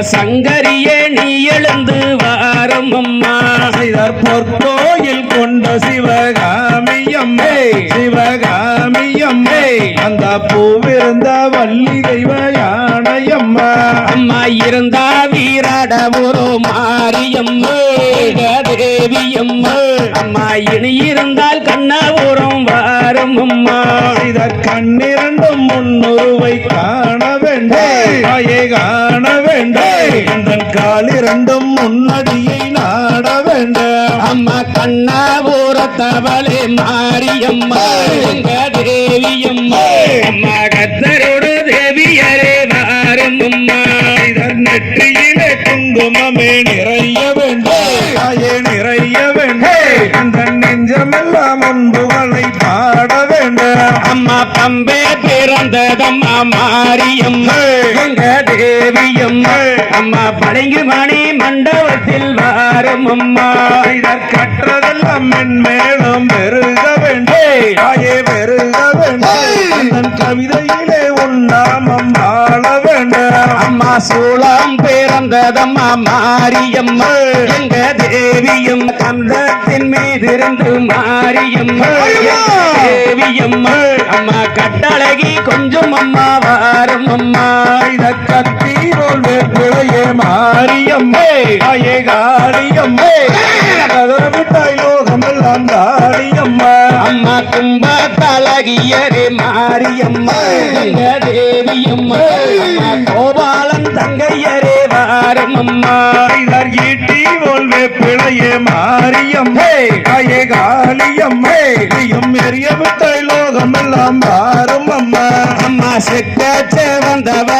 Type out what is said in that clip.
சங்கரியே நீ எழுந்து வாரம் அம்மா பொற்கோயில் கொண்ட சிவகாமியம்மே. சிவகாமியம்மே. அந்த பூவிருந்த வள்ளி தெய்வ யானையம்மா. அம்மா இருந்தா வீராட ஒரு மாரியம்மா. தேவியம்மா அம்மா இனி இருந்தால் கண்ணபுரம் வாரம் அம்மா செய்த கண்ணிரண்டும் முன்னுருவை காண வேண்டே. தாயே காண வேண்டே இந்த காலிரண்டும் முன்னடியை நாட வேண்டாம். அம்மா கண்ணபுரத்தவளே மாரியம்மா. எங்க தேவியம்மா அம்மா கத்தரோடு தேவியரே வாரம் அம்மா இதன் நெற்றியிலே குங்குமமே நிறைய வேண்டே தாயே நிறைய வேண்டே இந்த நெஞ்சமெல்லாம் அன்புகளை பாட வேண்டாம் அம்மா பம்பே பிறந்ததம்மா மாரியம்மா எங்க தேவியம்மா அம்மா பழங்கி மணி மண்டபத்தில் வாரம் அம்மா. இதற் கற்றதெல்லாம் மென்மேலும் பெருக வேண்டே தாயே பெருக வேண்டே தன் கவிதையிலே உண்ணாமம் வாழ வேண்டாம். அம்மா சூளம் பிறந்ததம்மா மாரியம்மா. எங்க தேவியம் கந்தத்தின் மீது இருந்து மாரியம்மா. எங்க தேவியம்மா அம்மா கட்டழகி கொஞ்சம் அம்மா வாரம் அம்மா. இத கத்தி போல் வேப்பிழையே மாரியம்மே. தாயே காளியம்மே. விட்டாய் அம்மா கும்ப தலகியரே மாரியம்மா தேவியம்மா கோபாலன் தங்கையரே வாரம் அம்மா இதர் ஈட்டி போல் வேப்பிழையே மாரியம்மே. தாயே காளியம்மே. நீயும் எரிய விட்டாய் லோகமெல்லாம் பாரும் அம்மா அம்மா செக்க வந்தவ